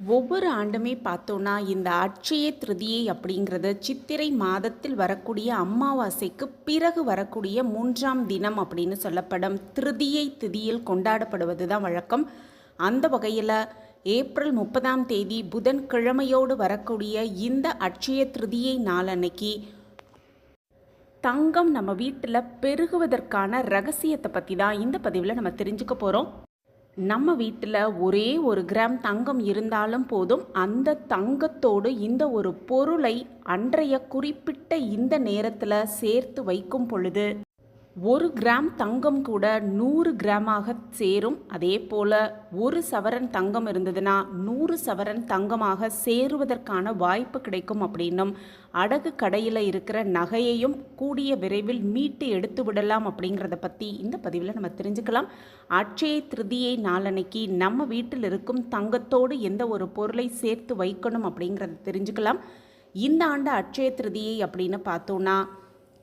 ஒவ்வொரு ஆண்டுமே பார்த்தோன்னா இந்த அட்சய திருதியை அப்படிங்கிறது சித்திரை மாதத்தில் வரக்கூடிய அமாவாசைக்கு பிறகு வரக்கூடிய மூன்றாம் தினம் அப்படின்னு சொல்லப்படும். திருதியை திதியில் கொண்டாடப்படுவது தான் வழக்கம். அந்த வகையில் ஏப்ரல் முப்பதாம் தேதி புதன்கிழமையோடு வரக்கூடிய இந்த அட்சய திருதியை நாளன்னைக்கு தங்கம் நம்ம வீட்டில் பெருகுவதற்கான ரகசியத்தை பற்றி தான் இந்த பதிவில் நம்ம தெரிஞ்சுக்க போகிறோம் நம்ம வீட்டில் ஒரே ஒரு கிராம் தங்கம் இருந்தாலும் போதும் அந்த தங்கத்தோடு இந்த ஒரு பொருளை அன்றைய குறிப்பிட்ட இந்த நேரத்தில் சேர்த்து வைக்கும் பொழுது ஒரு கிராம் தங்கம் கூட நூறு கிராமாக சேரும். அதே போல் ஒரு சவரன் தங்கம் இருந்ததுன்னா நூறு சவரன் தங்கமாக சேருவதற்கான வாய்ப்பு கிடைக்கும் அப்படின்னும் அடகு கடையில் இருக்கிற நகையையும் கூடிய விரைவில் மீட்டு எடுத்து விடலாம் அப்படிங்கிறத பற்றி இந்த பதிவில் நம்ம தெரிஞ்சுக்கலாம். அட்சய திருதியை நாளன்னைக்கு நம்ம வீட்டில் இருக்கும் தங்கத்தோடு எந்த ஒரு பொருளை சேர்த்து வைக்கணும் அப்படிங்கிறத தெரிஞ்சுக்கலாம். இந்த ஆண்டு அட்சய திருதியை அப்படின்னு பார்த்தோன்னா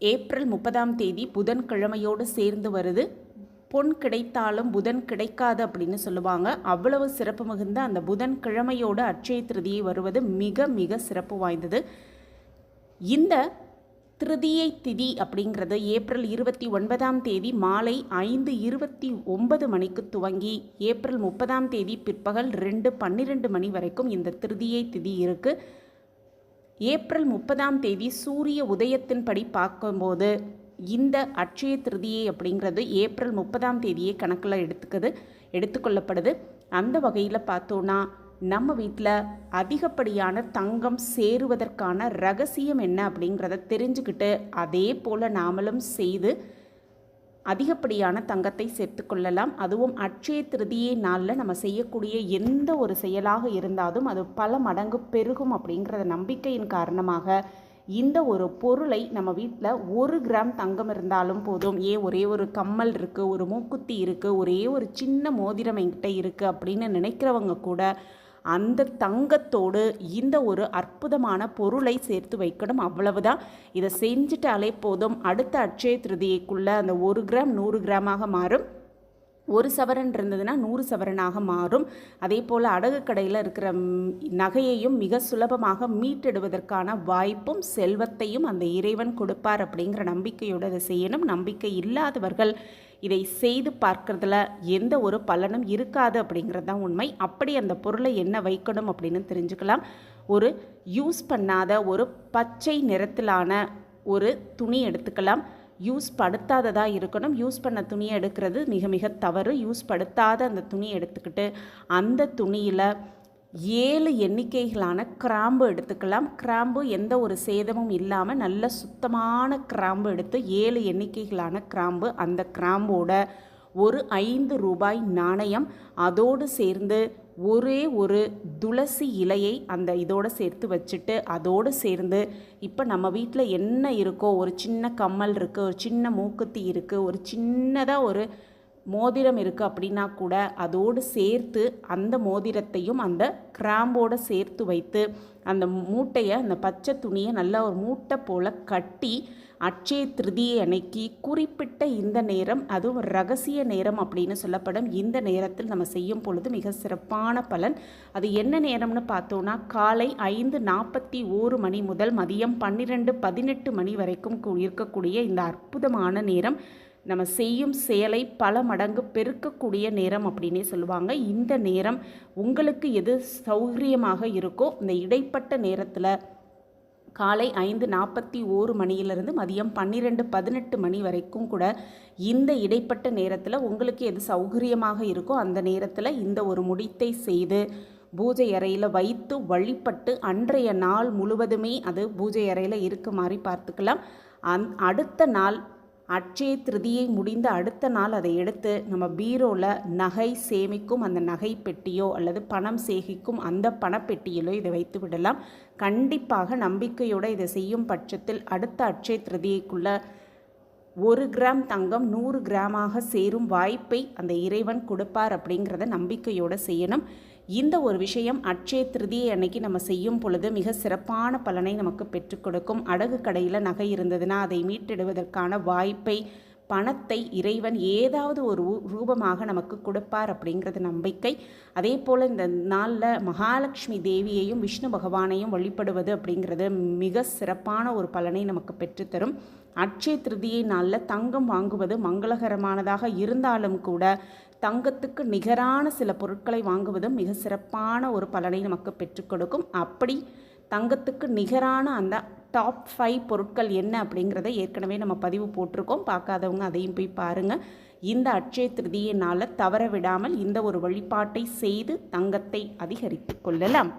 ஏப்ரல் முப்பதாம் தேதி புதன்கிழமையோடு சேர்ந்து வருது. பொன் கிடைத்தாலும் புதன் கிடைக்காது அப்படின்னு சொல்லுவாங்க. அவ்வளவு சிறப்பு மிகுந்த அந்த புதன் கிழமையோடு அட்சய திருதியை வருவது மிக மிக சிறப்பு வாய்ந்தது. இந்த திருதியை திதி அப்படிங்கிறது ஏப்ரல் இருபத்தி ஒன்பதாம் தேதி மாலை ஐந்து இருபத்தி ஒன்பது மணிக்கு துவங்கி ஏப்ரல் முப்பதாம் தேதி பிற்பகல் ரெண்டு பன்னிரெண்டு மணி வரைக்கும் இந்த திருதியை திதி இருக்குது ஏப்ரல் முப்பதாம் தேதி சூரிய உதயத்தின்படி பார்க்கும்போது இந்த அட்சய திருதியை அப்படிங்கிறது ஏப்ரல் முப்பதாம் தேதியே கணக்கில் எடுத்துக்குது எடுத்துக்கொள்ளப்படுது. அந்த வகையில் பார்த்தோன்னா நம்ம வீட்டில் அதிகப்படியான தங்கம் சேருவதற்கான ரகசியம் என்ன அப்படிங்கிறத தெரிஞ்சுக்கிட்டு அதே போல் நாமளும் செய்து அதிகப்படியான தங்கத்தை சேர்த்துக்கொள்ளலாம் அதுவும் அட்சய திருதியை நாளில் நம்ம செய்யக்கூடிய எந்த ஒரு செயலாக இருந்தாலும் அது பல மடங்கு பெருகும் அப்படிங்கிறத நம்பிக்கையின் காரணமாக இந்த ஒரு பொருளை நம்ம வீட்டில் ஒரு கிராம் தங்கம் இருந்தாலும் போதும். ஏன் ஒரே ஒரு கம்மல் இருக்குது ஒரு மூக்குத்தி இருக்குது ஒரே ஒரு சின்ன மோதிரம் என்கிட்ட இருக்குது அப்படின்னு நினைக்கிறவங்க கூட அந்த தங்கத்தோடு இந்த ஒரு அற்புதமான பொருளை சேர்த்து வைக்கணும். அவ்வளவுதான். இதை செஞ்சுட்டாலே போதும். அடுத்த அட்சய திருதியைக்குள்ளே அந்த ஒரு கிராம் நூறு கிராமாக மாறும். ஒரு சவரன் இருந்ததுன்னா நூறு சவரனாக மாறும். அதே போல் அடகு கடையில் இருக்கிற நகையையும் மிக சுலபமாக மீட்டெடுவதற்கான வாய்ப்பும் செல்வத்தையும் அந்த இறைவன் கொடுப்பார் அப்படிங்கிற நம்பிக்கையோடு அதை செய்யணும். நம்பிக்கை இல்லாதவர்கள் இதை செய்து பார்க்கறதுல எந்த ஒரு பலனும் இருக்காது அப்படிங்கிறது தான் உண்மை. அப்படி அந்த பொருளை என்ன வைக்கணும் அப்படின்னு தெரிஞ்சுக்கலாம். ஒரு யூஸ் பண்ணாத ஒரு பச்சை நிறத்திலான ஒரு துணி எடுத்துக்கலாம். யூஸ் படுத்தாததாக இருக்கணும். யூஸ் பண்ண துணியை எடுக்கிறது மிக மிக தவறு. யூஸ் படுத்தாத அந்த துணியை எடுத்துக்கிட்டு அந்த துணியில் ஏழு எண்ணிக்கைகளான கிராம்பு எடுத்துக்கலாம். கிராம்பு எந்த ஒரு சேதமும் இல்லாமல் நல்ல சுத்தமான கிராம்பு எடுத்து ஏழு எண்ணிக்கைகளான கிராம்பு அந்த கிராம்போட ஒரு ஐந்து ரூபாய் நாணயம் அதோடு சேர்ந்து ஒரே ஒரு துளசி இலையை அந்த இதோடு சேர்த்து வச்சுட்டு அதோடு சேர்ந்து இப்போ நம்ம வீட்டில் என்ன இருக்கோ ஒரு சின்ன கம்மல் இருக்குது ஒரு சின்ன மூக்குத்தி இருக்குது ஒரு சின்னதாக ஒரு மோதிரம் இருக்குது அப்படின்னா கூட அதோடு சேர்த்து அந்த மோதிரத்தையும் அந்த கிராம்போடு சேர்த்து வைத்து அந்த மூட்டையை அந்த பச்சை துணியை நல்லா ஒரு மூட்டை போல் கட்டி அட்சய திருதியை அன்னைக்கு குறிப்பிட்ட இந்த நேரம் அதுவும் ரகசிய நேரம் அப்படின்னு சொல்லப்படும். இந்த நேரத்தில் நம்ம செய்யும் பொழுது மிக சிறப்பான பலன். அது என்ன நேரம்னு பார்த்தோன்னா காலை ஐந்து நாற்பத்தி ஓரு மணி முதல் மதியம் பன்னிரெண்டு பதினெட்டு மணி வரைக்கும் இருக்கக்கூடிய இந்த அற்புதமான நேரம். நம்ம செய்யும் செயலை பல மடங்கு பெருக்கக்கூடிய நேரம் அப்படின்னே சொல்லுவாங்க. இந்த நேரம் உங்களுக்கு எது சௌகரியமாக இருக்கோ இந்த இடைப்பட்ட நேரத்தில் காலை ஐந்து நாற்பத்தி ஓரு மணியிலிருந்து மதியம் பன்னிரெண்டு பதினெட்டு மணி வரைக்கும் கூட இந்த இடைப்பட்ட நேரத்தில் உங்களுக்கு எது சௌகரியமாக இருக்கோ அந்த நேரத்தில் இந்த ஒரு முடித்தை செய்து பூஜை அறையில் வைத்து வழிபட்டு அன்றைய நாள் முழுவதுமே அது பூஜை அறையில் இருக்குமாறி பார்த்துக்கலாம். அந் அடுத்த நாள் அட்சய திருதியை முடிந்த அடுத்த நாள் அதை எடுத்து நம்ம பீரோவில் நகை சேமிக்கும் அந்த நகை பெட்டியோ அல்லது பணம் சேகிக்கும் அந்த பணப்பெட்டியிலோ இதை வைத்து விடலாம். கண்டிப்பாக நம்பிக்கையோடு இதை செய்யும் பட்சத்தில் அடுத்த அட்சய திருதியைக்குள்ள ஒரு கிராம் தங்கம் நூறு கிராமாக சேரும் வாய்ப்பை அந்த இறைவன் கொடுப்பார் அப்படிங்கிறத நம்பிக்கையோடு செய்யணும். இந்த ஒரு விஷயம் அட்சய திருதியை அன்னைக்கு நம்ம செய்யும் பொழுது மிக சிறப்பான பலனை நமக்கு பெற்றுக் கொடுக்கும். அடகு கடையில் நகை இருந்ததுன்னா அதை மீட்டெடுவதற்கான வாய்ப்பை பணத்தை இறைவன் ஏதாவது ஒரு ரூ- ரூபமாக நமக்கு கொடுப்பார் அப்படிங்கிறது நம்பிக்கை. அதே போல் இந்த நாளில் மகாலட்சுமி தேவியையும் விஷ்ணு பகவானையும் வழிபடுவது அப்படிங்கிறது மிக சிறப்பான ஒரு பலனை நமக்கு பெற்றுத்தரும். அட்சய திருதியை நாளில் தங்கம் வாங்குவது மங்களகரமானதாக இருந்தாலும் கூட தங்கத்துக்கு நிகரான சில பொருட்களை வாங்குவதும் மிக சிறப்பான ஒரு பலனை நமக்கு பெற்றுக் கொடுக்கும். அப்படி தங்கத்துக்கு நிகரான அந்த டாப் ஃபைவ் பொருட்கள் என்ன அப்படிங்கிறத ஏற்கனவே நம்ம பதிவு போட்டிருக்கோம். பார்க்காதவங்க அதையும் போய் பாருங்கள் இந்த அட்சய திருதியினால் தவற விடாமல் இந்த ஒரு வழிபாட்டை செய்து தங்கத்தை அதிகரித்து கொள்ளலாம்.